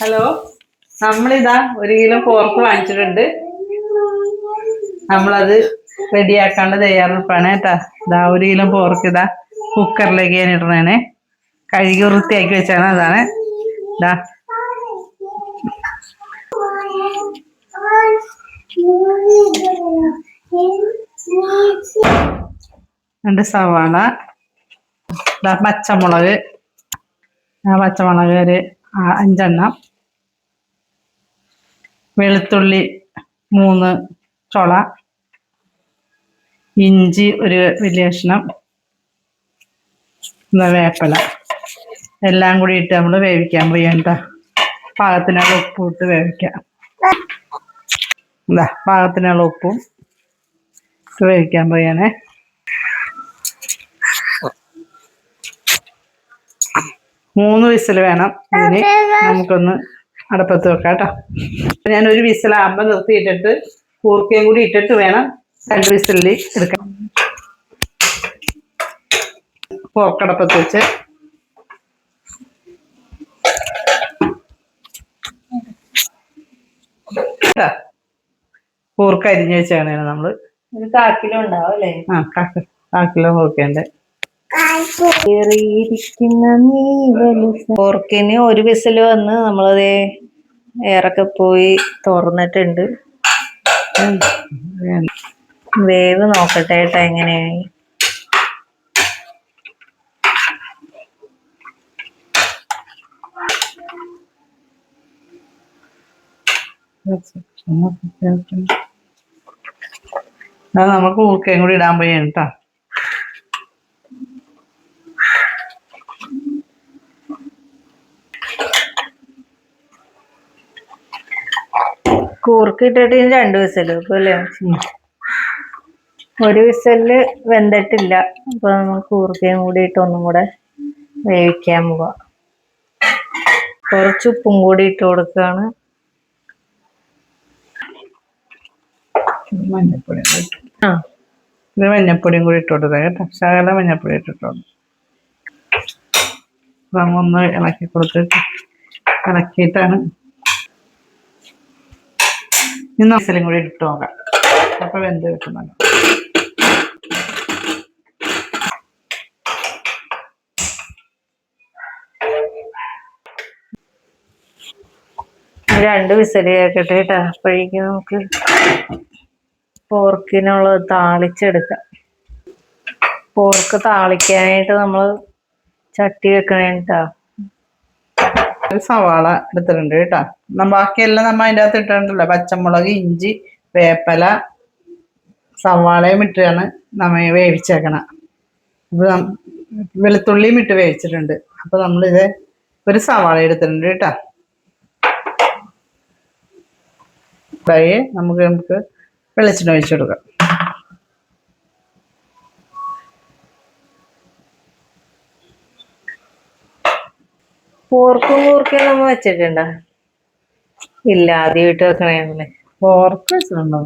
Hello? നമ്മളിതാ ഒരു kilo pork വാങ്ങിച്ചിട്ടുണ്ട്. നമ്മളത് റെഡിയാക്കാണ്ട് തയ്യാറെടുപ്പാണ് കേട്ടാ. ഇതാ ഒരു കിലോ പോർക്ക് ഇതാ കുക്കറിലേക്ക് ഞാൻ ഇടണേനെ കഴുകി വൃത്തിയാക്കി വെച്ചാണ് അതാണ്. ഇതാ. രണ്ട് സവാള. പച്ചമുളക് പച്ചമുളക് ഒരു അഞ്ചെണ്ണം. വെളുത്തുള്ളി മൂന്ന് ചൊള. ഇഞ്ചി ഒരു വലിയ കഷ്ണം. വേപ്പല. എല്ലാം കൂടി ഇട്ട് നമ്മൾ വേവിക്കാൻ പോയണ്ട പാകത്തിനുള്ള ഉപ്പും ഇട്ട് വേവിക്കാം. എന്താ പാകത്തിനുള്ള ഉപ്പും വേവിക്കാൻ പോയാണേ മൂന്ന് വിസിൽ വേണം. ഇതിന് നമുക്കൊന്ന് അടപ്പത്ത് വെക്കാം കേട്ടോ. ഞാൻ ഒരു വിസിലാകുമ്പോൾ നിർത്തിയിട്ടിട്ട് കൂർക്കയും കൂടി ഇട്ടിട്ട് വേണം രണ്ട് വിസിലിൽ എടുക്കാം പോർക്കടപ്പത്ത് വെച്ച്. കൂർക്കരിഞ്ഞ് വെച്ചാണ് നമ്മൾ. കാക്കിലോ ഉണ്ടാവും അല്ലേ? ആ കാക്ക് കാക്കിലോ കൂർക്കയുണ്ട് പോർക്കിന് ഒരു വിസിൽ വന്ന് നമ്മളത് ഏറൊക്കെ പോയി തുറന്നിട്ടുണ്ട്. വേവ് നോക്കട്ടെ കേട്ടോ എങ്ങനെയായി? നമുക്ക് ഊക്കേം കൂടി ഇടാൻ പോയി കേട്ടോ കൂർക്ക് ഇട്ടിട്ട് രണ്ടു വിസൽ അല്ലേ? ഒരു വിസലിൽ വെന്തിട്ടില്ല. അപ്പൊ നമ്മൾ കൂർക്കയും കൂടി ഇട്ട് ഒന്നും കൂടെ വേവിക്കാൻ പോവാ. കുറച്ച് ഉപ്പും കൂടി ഇട്ട് കൊടുക്കുകയാണ് മഞ്ഞപ്പൊടി. ആ. ഇത് മഞ്ഞപ്പൊടിയും കൂടി ഇട്ട് കൊടുത്തത് കേട്ടോ. ശകല മഞ്ഞപ്പൊടി ഇട്ടിട്ടുണ്ട് നമ്മൊന്ന് ഇളക്കി കൊടുത്തിട്ട് ഇളക്കിയിട്ടാണ് ഇന്ന് മസാലയും കൂടി ഇട്ട് നോക്കാം. അപ്പൊ വെന്ത് കിട്ടുന്നല്ലോ രണ്ട് വിസലിയാക്കട്ടെ കേട്ടോ. അപ്പോഴേക്കും നമുക്ക് പോർക്കിനുള്ളത് താളിച്ചെടുക്കാം. പോർക്ക് താളിക്കാനായിട്ട് നമ്മൾ ചട്ടി വെക്കണേട്ടാ സവാള എടുത്തിട്ടുണ്ട് കേട്ടോ. നമ്മ ബാക്കിയെല്ലാം നമ്മ അതിന്റെ അകത്ത് ഇട്ടിട്ടുണ്ടല്ലോ. പച്ചമുളക് ഇഞ്ചി വേപ്പല സവാളയും ഇട്ടാണ് നമ്മ വേവിച്ചേക്കണം. അപ്പൊ വെളുത്തുള്ളിയും ഇട്ട് വേവിച്ചിട്ടുണ്ട്. അപ്പൊ നമ്മളിത് ഒരു സവാള എടുത്തിട്ടുണ്ട് കേട്ടോ. ഫ്രൈ നമുക്ക് നമുക്ക് വെളിച്ചെണ്ണ ഒഴിച്ചു കൊടുക്കാം. പോർക്കും കൂർക്കും നമ്മ വെച്ചിട്ടുണ്ടോ? ഇല്ല ആദ്യമായിട്ട് വെക്കണേ പോർക്ക് വെച്ചിട്ടുണ്ടോ?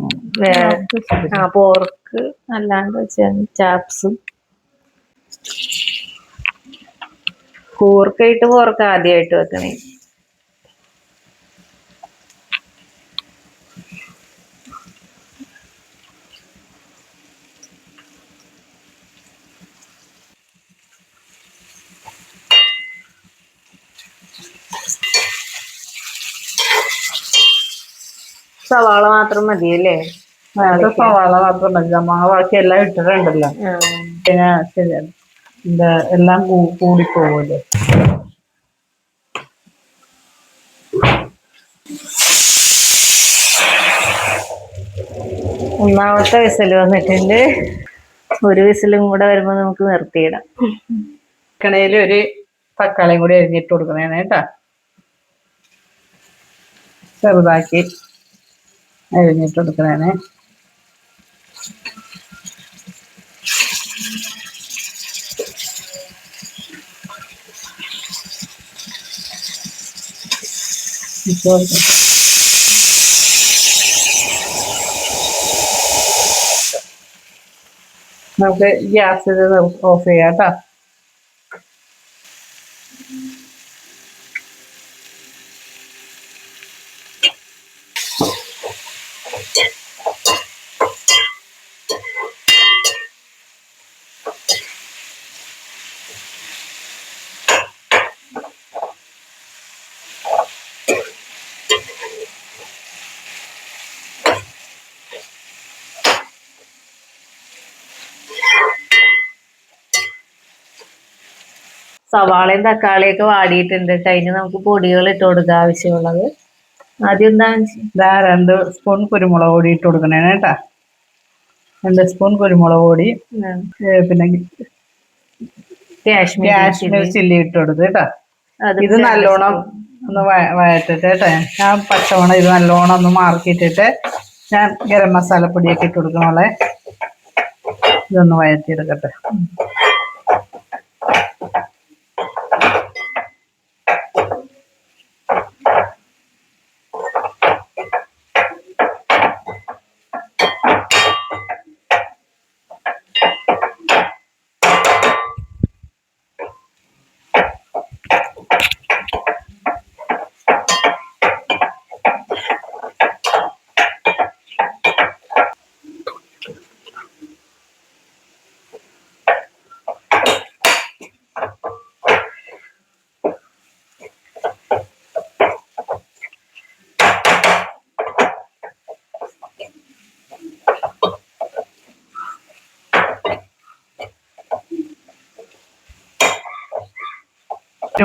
ആ പോർക്ക് അല്ലാണ്ട് വെച്ച ചാപ്സും. കൂർക്കായിട്ട് പോർക്ക് ആദ്യമായിട്ട് വെക്കണേ. സവാള മാത്രം മതി അല്ലേ അത് സവാള മാത്രം മതി. ആ ബാക്കി എല്ലാം ഇട്ടിട്ടുണ്ടല്ലോ. പിന്നെ എന്താ എല്ലാം കൂടിപ്പോവല്ലേ ഒന്നാമത്തെ വിസൽ വന്നിട്ടുണ്ട്. ഒരു വിസലും കൂടെ വരുമ്പോ നമുക്ക് നിർത്തിയിടാം. ചിക്കണയിൽ ഒരു തക്കാളിയും കൂടി അരിഞ്ഞിട്ട് കൊടുക്കണേ കേട്ടോ. ചെറുതാക്കി. അരിഞ്ഞിട്ട് കൊടുക്കണേനെ ഇപ്പോൾ നമുക്ക് ഗ്യാസ് ഓഫ് ചെയ്യാം കേട്ടോ. സവാളയും തക്കാളിയൊക്കെ വാടിയിട്ടുണ്ട്. കഴിഞ്ഞ് അതിന് നമുക്ക് പൊടികൾ ഇട്ട് കൊടുക്കുക ആവശ്യമുള്ളത്. ആദ്യം എന്താ ഇതാ രണ്ട് സ്പൂൺ കുരുമുളക് പൊടി ഇട്ട് കൊടുക്കണേ കേട്ടാ. രണ്ട് സ്പൂൺ കുരുമുളക് പൊടി പിന്നെ കാശ്മീർ ചില്ലി. ഇട്ട് കൊടുത്ത് കേട്ടാ. ഇത് നല്ലോണം ഒന്ന് വഴറ്റിട്ട് കേട്ടോ. ഞാൻ പച്ചവണം ഇത് നല്ലോണം ഒന്ന് മാർക്കിട്ടിട്ട് ഞാൻ ഗരം മസാല പൊടിയൊക്കെ ഇട്ട് കൊടുക്കണോളെ ഇതൊന്ന് വഴറ്റിയെടുക്കട്ടെ.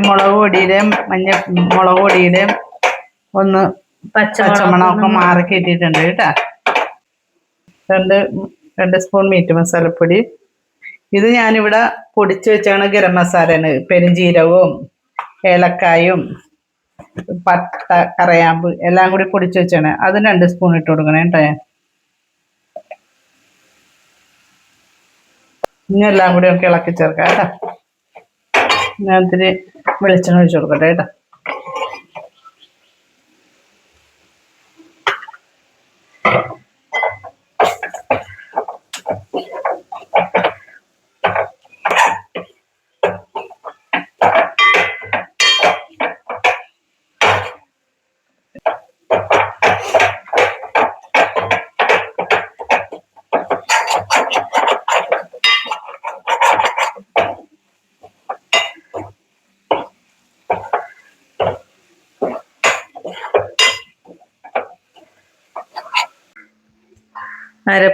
മുളക് പൊടിയുടെയും മഞ്ഞ മുളക് പൊടിയുടെയും ഒന്ന് പച്ചമണമൊക്കെ മാറി കിട്ടിയിട്ടുണ്ട് കേട്ടാ. രണ്ട് രണ്ട് സ്പൂൺ മീറ്റ് മസാലപ്പൊടി. ഇത് ഞാനിവിടെ പൊടിച്ചു വെച്ചാണ് ഗരം മസാലയാണ്. പെരുംജീരകവും ഏലക്കായും പട്ട കറയാമ്പ് എല്ലാം കൂടി പൊടിച്ചു വെച്ചാണ്. അത് രണ്ട് സ്പൂൺ ഇട്ട് കൊടുക്കണേ കേട്ടോ ഞാൻ. ഇനി എല്ലാം കൂടി ഒക്കെ ഇളക്കി ചേർക്കാം കേട്ടോ. ഞാൻ വെളിച്ചെണ്ണ ഒഴിച്ചു കൊടുക്കട്ടെ കേട്ടോ.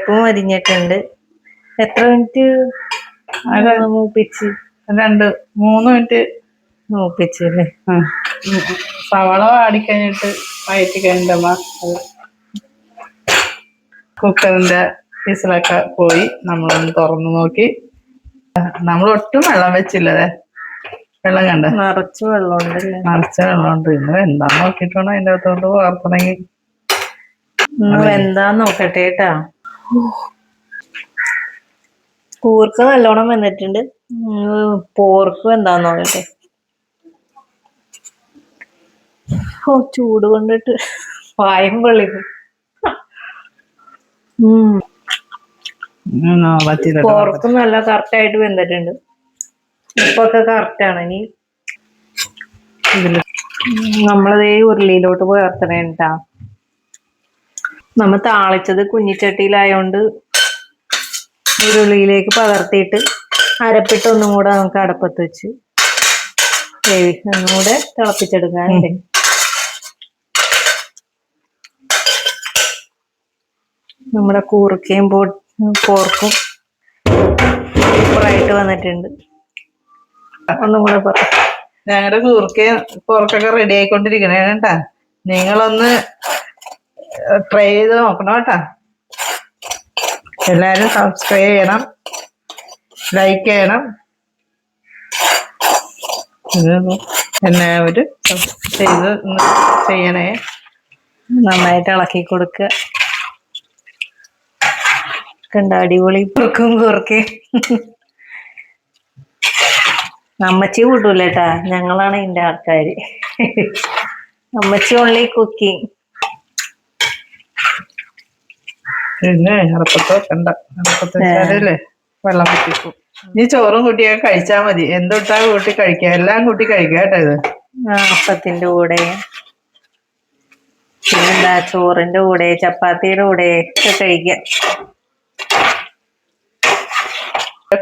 അരപ്പും അരിഞ്ഞിട്ടുണ്ട്. എത്ര മിനിറ്റ് മൂപ്പിച്ച്? രണ്ട് മൂന്ന് മിനിറ്റ് മൂപ്പിച്ച് അല്ലേ? സവള വാടിക്കഴിഞ്ഞിട്ട് വയറ്റി കഴിഞ്ഞിട്ടമ്മ കുക്കറിന്റെ വിസിലൊക്കെ പോയി നമ്മളൊന്ന് തുറന്നു നോക്കി. നമ്മൾ ഒട്ടും വെള്ളം വെച്ചില്ലതേ വെള്ളം കണ്ട? നിറച്ച് വെള്ളമുണ്ടല്ലേ നിറച്ച വെള്ളമുണ്ട്. ഇന്ന് എന്താ നോക്കിയിട്ടാണ് അതിന്റെ അകത്തോട്ട് വാർത്തണമെങ്കിൽ എന്താ നോക്കട്ടെ കേട്ടാ. കൂർക്ക നല്ലോണം വന്നിട്ടുണ്ട്. പോർക്ക് എന്താന്ന് നോക്കട്ടെ ഓ ചൂട് കൊണ്ടിട്ട് പായം പറ്റില്ല പോർക്ക് നല്ല കറക്റ്റ് ആയിട്ട് വെന്തിട്ടുണ്ട്. ഉപ്പൊക്കെ കറക്റ്റ് ആണ് ഇനി. നമ്മളതേ ഉരുളിയിലോട്ട് പോയി ഇറക്കണേട്ടാ നമ്മ താളിച്ചത് കുഞ്ഞിച്ചട്ടിയിലായോണ്ട് ഉരുളിയിലേക്ക് പകർത്തിയിട്ട് അരപ്പിട്ട് ഒന്നും കൂടെ നമുക്ക് അടപ്പത്ത് വെച്ച് വേവി ഒന്നും കൂടെ തിളപ്പിച്ചെടുക്കാനുണ്ട്. നമ്മുടെ കൂർക്കയും പോ പോർക്കും സൂപ്പറായിട്ട് വന്നിട്ടുണ്ട്. ഒന്നും കൂടെ പറ. ഞങ്ങളുടെ കൂർക്കയും പോർക്കൊക്കെ റെഡി ആയിക്കൊണ്ടിരിക്കണേ കേട്ടാ. നിങ്ങളൊന്ന് ട്രൈ ചെയ്ത് നോക്കണം കേട്ടാ. എല്ലാരും സബ്സ്ക്രൈബ് ചെയ്യണം. ലൈക്ക് ചെയ്യണം. എന്നെ എല്ലാവരും ചെയ്ത് ചെയ്യണേ. നന്നായിട്ട് ഇളക്കി കൊടുക്കുക. കണ്ട അടിപൊളി കുറുക്കും കുറുക്കെ. അമ്മച്ചി കൂട്ടൂലേട്ടാ. ഞങ്ങളാണ് ഇന്റെ ആൾക്കാര്. അമ്മച്ചി ഓൺലി കുക്കിംഗ് പിന്നെ അടപ്പത്ത് വെക്കണ്ട അടപ്പത്ത് വെച്ചാലേ വെള്ളം കുത്തിക്കും നീ ചോറും കുട്ടിയൊക്കെ കഴിച്ചാ മതി. എന്തൊട്ടാ കൂട്ടി കഴിക്കുക എല്ലാം കൂട്ടി കഴിക്കുക കേട്ടോ ഇത്. അപ്പത്തിന്റെ കൂടെ. പിന്നെന്താ? ചോറിന്റെ കൂടെ ചപ്പാത്തിയുടെ കൂടെ ഒക്കെ കഴിക്കാം.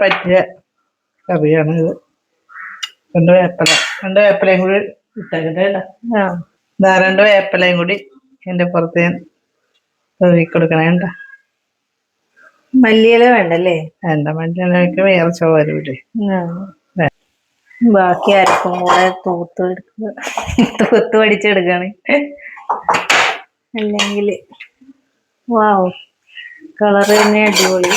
പറ്റിയ കറിയാണ് ഇത്. രണ്ട് വേപ്പല. രണ്ട് വേപ്പലയും കൂടി ഇട്ടേക്കട്ടെ ആ. രണ്ട് വേപ്പലയും കൂടി എന്റെ പുറത്ത് ഞാൻ തൂവി കൊടുക്കണേ കേട്ടോ. മല്ലിയില വേണ്ടല്ലേ? എന്റെ മല്ലിയിലൊക്കെ വേറെ ചോരൂല്ലേ ആ. ബാക്കി അരപ്പും കൂടെ തൂത്ത് എടുക്കുക. തൂത്ത് പഠിച്ചെടുക്കാണ്. അല്ലെങ്കിൽ വാവ് കളർ തന്നെ അടിപൊളി.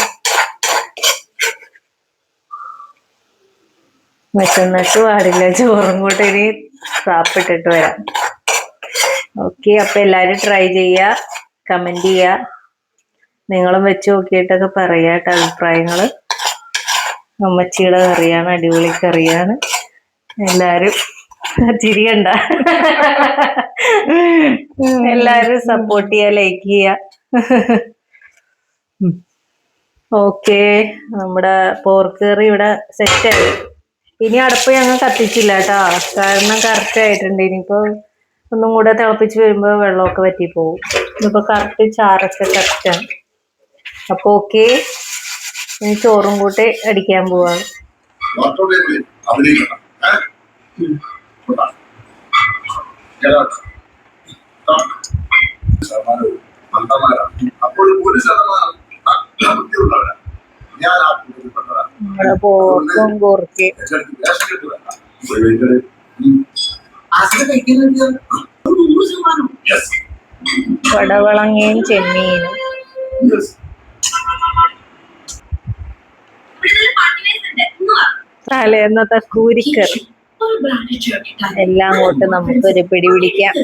മറ്റന്നിട്ട് പാടില്ല ചോറും കൂട്ടി ഇനി സാപ്പിട്ടിട്ട് വരാം. ഓക്കെ അപ്പൊ എല്ലാരും ട്രൈ ചെയ്യുക കമന്റ് ചെയ്യുക. നിങ്ങളും വെച്ച് നോക്കിയിട്ടൊക്കെ പറയാട്ടോ അഭിപ്രായങ്ങൾ അമ്മച്ചിയുടെ കറിയാണ് അടിപൊളി കറിയാണ്. എല്ലാരും ചിരിയണ്ട. എല്ലാരും സപ്പോർട്ട് ചെയ്യാ ലൈക്ക് ചെയ്യാ. ഓക്കെ നമ്മുടെ പോർക്ക് കറി ഇവിടെ സെറ്റ് ആയി. ഇനി അടുപ്പ് ഞങ്ങൾ കത്തിച്ചില്ല കേട്ടോ കാരണം കറക്റ്റ് ആയിട്ടുണ്ട്. ഇനിയിപ്പോ ഒന്നും കൂടെ തിളപ്പിച്ച് വരുമ്പോ വെള്ളമൊക്കെ പറ്റി പോകും ഇതിപ്പോ കറക്റ്റ് ചാറൊക്കെ കറക്റ്റാണ് അപ്പൊ ഓക്കെ ഇനി ചോറും കൂട്ടി അടിക്കാൻ പോവാണ്. ഡോക്ടറുടെ അഭിനയിക്കണം. ഏഹ്? കൊള്ളാം. തലേന്നത്തെ കൂരിക്കറി എല്ലാം കൂട്ട് നമുക്കൊരു പിടി പിടിക്കാം